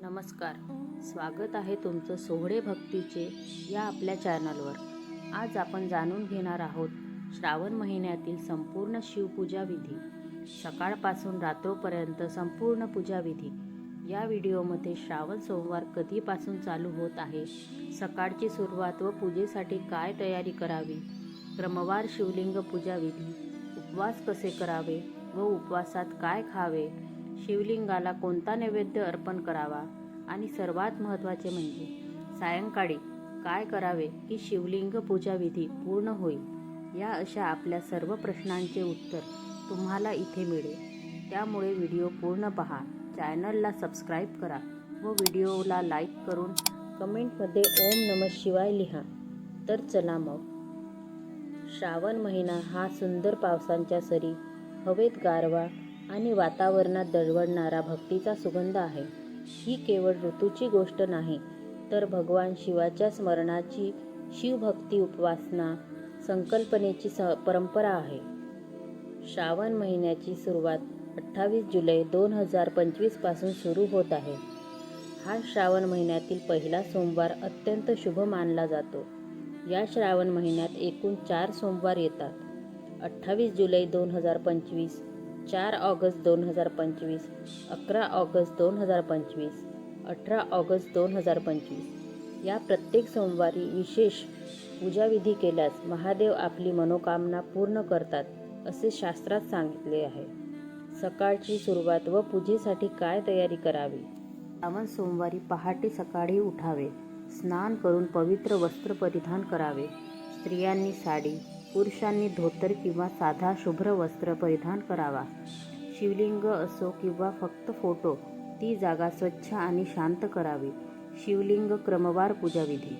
नमस्कार. स्वागत आहे तुमचं सोहळे भक्तीचे या आपल्या चॅनलवर. आज आपण जाणून घेणार आहोत श्रावण महिन्यातील संपूर्ण शिवपूजा विधी. सकाळपासून रात्रोपर्यंत संपूर्ण पूजा विधी. या व्हिडिओमध्ये श्रावण सोमवार कधीपासून चालू होत आहे सकाळची सुरुवात व पूजेसाठी काय तयारी करावी क्रमवार शिवलिंग पूजा विधी उपवास कसे करावे व उपवासात काय खावे शिवलिंगाला कोणता नैवेद्य अर्पण करावा? आणि सर्वात महत्त्वाचे म्हणजे सायंकाळी काय करावे की शिवलिंग पूजाविधी पूर्ण होईल? या अशा आपल्या सर्व प्रश्नांचे उत्तर तुम्हाला इथे मिळेल. त्यामुळे व्हिडिओ पूर्ण पहा. चॅनलला सबस्क्राईब करा व व्हिडिओला लाईक करून कमेंटमध्ये ओम नम शिवाय लिहा. तर चला मग. श्रावण महिना हा सुंदर पावसांच्या सरी हवेत गारवा आणि वातावरणात दळवळणारा भक्तीचा सुगंध आहे. ही केवळ ऋतूची गोष्ट नाही तर भगवान शिवाच्या स्मरणाची शिवभक्ती उपासना संकल्पनेची स परंपरा आहे. श्रावण महिन्याची सुरुवात अठ्ठावीस जुलै दोन हजार पंचवीसपासून सुरू होत आहे. हा श्रावण महिन्यातील पहिला सोमवार अत्यंत शुभ मानला जातो. या श्रावण महिन्यात एकूण चार सोमवार येतात. अठ्ठावीस जुलै दोन हजार पंचवीस चार ऑगस्ट दोन हजार पंचवीस अकरा ऑगस्ट दोन हजार पंचवीस अठरा ऑगस्ट दोन हजार पंचवीस. या प्रत्येक सोमवारी विशेष पूजाविधी केल्यास महादेव आपली मनोकामना पूर्ण करतात असे शास्त्रात सांगितले आहे. सकाळची सुरुवात व पूजेसाठी काय तयारी करावी? श्रावण सोमवारी पहाटे सकाळी उठावे स्नान करून पवित्र वस्त्र परिधान करावे. स्त्रियांनी साडी पुरुषांनी धोतर किंवा साधा शुभ्र वस्त्र परिधान करावा. शिवलिंग असो किंवा फक्त फोटो ती जागा स्वच्छ आणि शांत करावी. शिवलिंग क्रमवार पूजाविधी.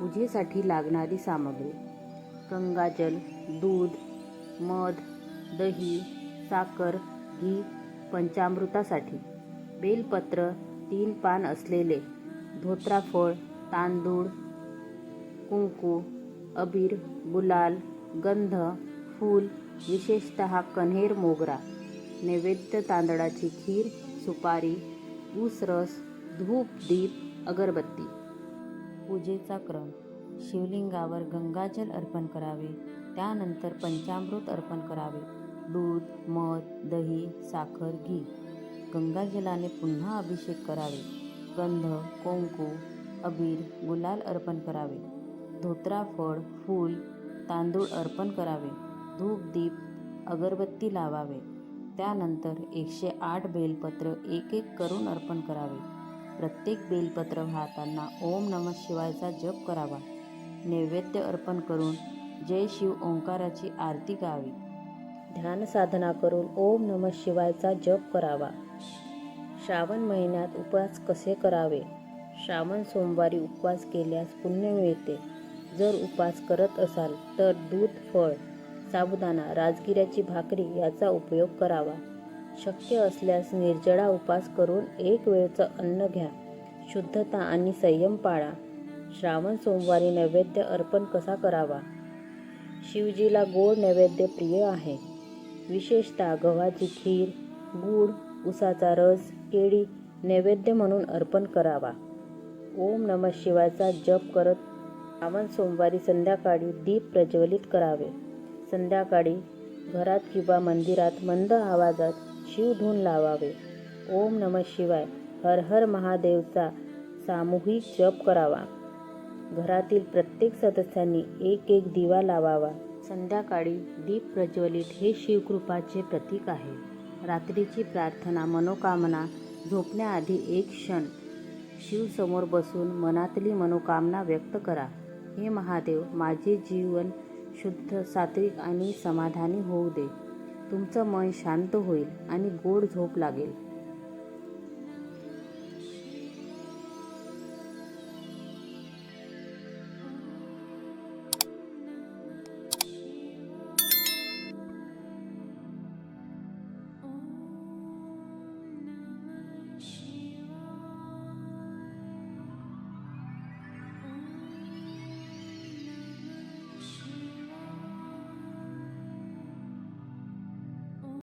पूजेसाठी लागणारी सामग्री. गंगाजल दूध मध दही साखर घी पंचामृतासाठी. बेलपत्र तीन पान असलेले. धोत्राफळ तांदूळ कुंकू अबीर गुलाल गंध फूल विशेषत कन्हेर मोगरा नैवेद्य तांदळाची खीर सुपारी ऊसरस धूप दीप अगरबत्ती. पूजेचा क्रम. शिवलिंगावर गंगाजल अर्पण करावे. त्यानंतर पंचामृत अर्पण करावे. दूध मध दही साखर घी. गंगाजलाने पुन्हा अभिषेक करावे. गंध कुंकू अबीर गुलाल अर्पण करावे. धोत्रा फळ फूल तांदूळ अर्पण करावे. धूप दीप अगरबत्ती लावावे. त्यानंतर एकशे आठ बेलपत्र एक एक करून अर्पण करावे. प्रत्येक बेलपत्र वाहताना ओम नम शिवायचा जप करावा. नैवेद्य अर्पण करून जय शिव ओंकाराची आरती गावी. ध्यान साधना करून ओम नम शिवायचा जप करावा. श्रावण महिन्यात उपवास कसे करावे? श्रावण सोमवारी उपवास केल्यास पुण्य मिळते. जर उपास करत असाल तर दूध फळ साबुदाणा राजगिऱ्याची भाकरी याचा उपयोग करावा. शक्य असल्यास निर्जळा उपास करून एक वेळचं अन्न घ्या. शुद्धता आणि संयम पाळा. श्रावण सोमवारी नैवेद्य अर्पण कसा करावा? शिवजीला गोड नैवेद्य प्रिय आहे. विशेषतः गव्हाची खीर गूळ उसाचा रस केळी नैवेद्य म्हणून अर्पण करावा. ओम नम शिवायचा जप करत रावण सोमवारी संध्याकाळी दीप प्रज्वलित करावे. संध्याकाळी घरात किंवा मंदिरात मंद आवाजात शिवधून लावावे. ओम नम शिवाय हर हर महादेवचा सामूहिक जप करावा. घरातील प्रत्येक सदस्यांनी एक एक दिवा लावावा. संध्याकाळी दीप प्रज्वलित हे शिवकृपाचे प्रतीक आहे. रात्रीची प्रार्थना मनोकामना झोपण्याआधी एक क्षण शिवसमोर बसून मनातली मनोकामना व्यक्त करा. हे महादेव माझे जीवन शुद्ध सात्विक आणि समाधानी होऊ दे. तुमचं मन शांत होईल आणि गोड झोप लागेल.